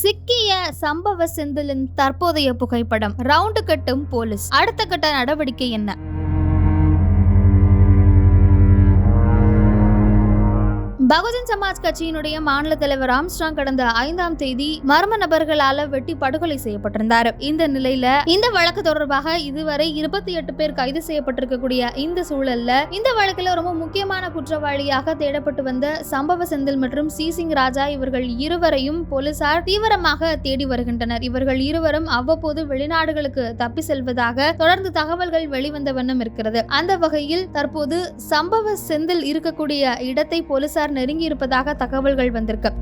சிக்கிய சம்பவ செந்திலின் தற்போதைய புகைப்படம் ரவுண்டு கட்டும் போலீஸ். அடுத்த கட்ட நடவடிக்கை என்ன? பகுஜன் சமாஜ் கட்சியினுடைய மாநில தலைவர் ஆம்ஸ்ட்ராங் கடந்த ஐந்தாம் தேதி மர்ம நபர்களால வெட்டி படுகொலை செய்யப்பட்டிருந்தார். இந்த நிலையில இந்த வழக்கு தொடர்பாக இதுவரை இருபத்தி எட்டு பேர் கைது செய்யப்பட்டிருக்கக்கூடிய இந்த சூழல்ல இந்த வழக்குல ரொம்ப முக்கியமான குற்றவாளியாக தேடப்பட்டு வந்த சம்பவ செந்தில் மற்றும் சி சிங் ராஜா இவர்கள் இருவரையும் போலீசார் தீவிரமாக தேடி வருகின்றனர். இவர்கள் இருவரும் அவ்வப்போது வெளிநாடுகளுக்கு தப்பி செல்வதாக தொடர்ந்து தகவல்கள் வெளிவந்த வண்ணம் இருக்கிறது. அந்த வகையில் தற்போது சம்பவ செந்தில் இருக்கக்கூடிய இடத்தை போலீசார் நெருங்கி இருப்பதாக தகவல்கள் வந்திருக்கு.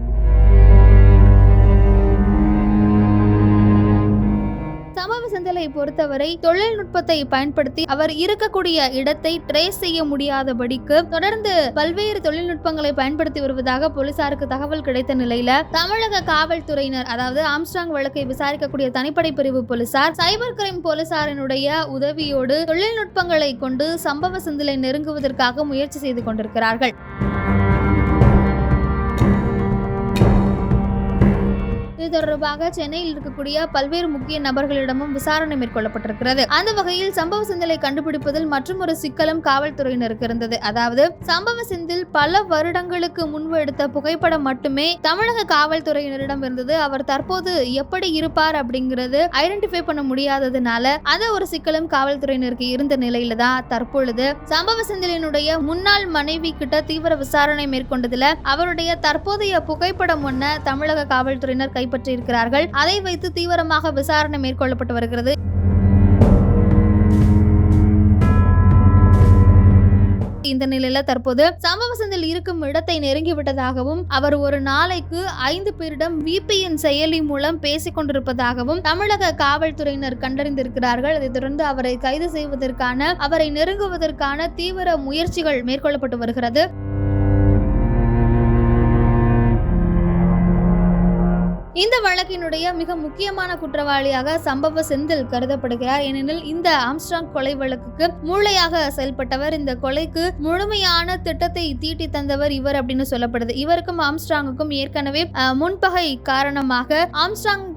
சமவ செந்திலை பொறுத்தவரை தொழில்நுட்பத்தை பயன்படுத்தி அவர் இருக்கக்கூடிய இடத்தை ட்ரேஸ் செய்ய முடியாதபடிக்கு தொடர்ந்து பல்வேறு தொழில்நுட்பங்களை பயன்படுத்தி வருவதாக போலீசாருக்கு தகவல் கிடைத்த நிலையில தமிழக காவல்துறையினர் அதாவது ஆம்ஸ்டாங் வழக்கை விசாரிக்கக்கூடிய தனிப்படை பிரிவு போலீசார் சைபர் கிரைம் போலீசாரினுடைய உதவியோடு தொழில்நுட்பங்களை கொண்டு சம்பவ செந்திலை நெருங்குவதற்காக முயற்சி செய்து கொண்டிருக்கிறார்கள். தொடர்பாக சென்னையில் இருக்கக்கூடிய பல்வேறு முக்கிய நபர்களிடமும் விசாரணை மேற்கொள்ளப்பட்டிருக்கிறது. அந்த வகையில் சம்பவ சிந்தலை கண்டுபிடிப்பதில் மற்றும் ஒரு சிக்கலும் காவல்துறையினருக்கு இருந்தது. அதாவது சம்பவ செந்தில் பல வருடங்களுக்கு முன்பு எடுத்த புகைப்படம் மட்டுமே தமிழக காவல்துறையினரிடம் இருந்தது. அவர் தற்போது எப்படி இருப்பார் அப்படிங்கிறது ஐடென்டிஃபை பண்ண முடியாததுனால அது ஒரு சிக்கலும் காவல்துறையினருக்கு இருந்த நிலையில தான் தற்பொழுது சம்பவ சிந்தலினுடைய முன்னாள் மனைவி கிட்ட தீவிர விசாரணை மேற்கொண்டதுல அவருடைய தற்போதைய புகைப்படம் ஒன்ன தமிழக காவல்துறையினர் கைப்பற்றி கைப்பற்றியிருக்கிறார்கள் அதை வைத்து தீவிரமாக விசாரணை மேற்கொள்ளப்பட்டு வருகிறது. இந்த நிலையில தற்போது சம்பவ சந்தில் இருக்கும் இடத்தை நெருங்கி விட்டதாகவும் அவர் ஒரு நாளைக்கு ஐந்து பேரிடம் விபிஎன் செயலி மூலம் பேசிக் கொண்டிருப்பதாகவும் தமிழக காவல்துறையினர் கண்டறிந்திருக்கிறார்கள். அதைத் தொடர்ந்து அவரை கைது செய்வதற்கான அவரை நெருங்குவதற்கான தீவிர முயற்சிகள் மேற்கொள்ளப்பட்டு வருகிறது. இந்த வழக்கினுடைய மிக முக்கியமான குற்றவாளியாக சம்பவ செந்தில் கருதப்படுகிறார். ஏனெனில் இந்த ஆம்ஸ்ட்ராங் கொலை வழக்குக்கு மூளையாக செயல்பட்டவர் இந்த கொலைக்கு முழுமையான திட்டத்தை தீட்டி தந்தவர் இவர் அப்படின்னு சொல்லப்படுது. இவருக்கும் ஆம்ஸ்ட்ராங்குக்கும் ஏற்கனவே முன்பகை காரணமாக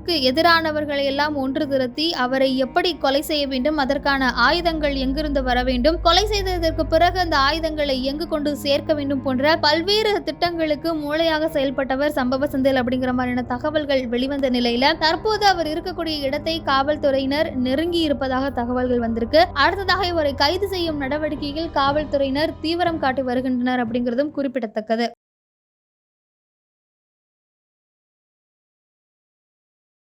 அவருக்கு எதிரானவர்களை எல்லாம் ஒன்று திரட்டி அவரை எப்படி கொலை செய்ய வேண்டும் அதற்கான ஆயுதங்கள் எங்கிருந்து வர வேண்டும் கொலை செய்ததற்கு பிறகு அந்த ஆயுதங்களை எங்கு கொண்டு சேர்க்க வேண்டும் போன்ற பல்வேறு திட்டங்களுக்கு மூளையாக செயல்பட்டவர் சம்பவ செந்தில் அப்படிங்கிற மாதிரியான தகவல்கள் வெளிவந்த நிலையில தற்போது அவர் இருக்கக்கூடிய இடத்தை காவல்துறையினர் நெருங்கி இருப்பதாக தகவல்கள் வந்திருக்கு. அடுத்ததாக இவரை கைது செய்யும் நடவடிக்கையில் காவல்துறையினர் தீவிரம் காட்டி வருகின்றனர் அப்படிங்கிறதும் குறிப்பிடத்தக்கது.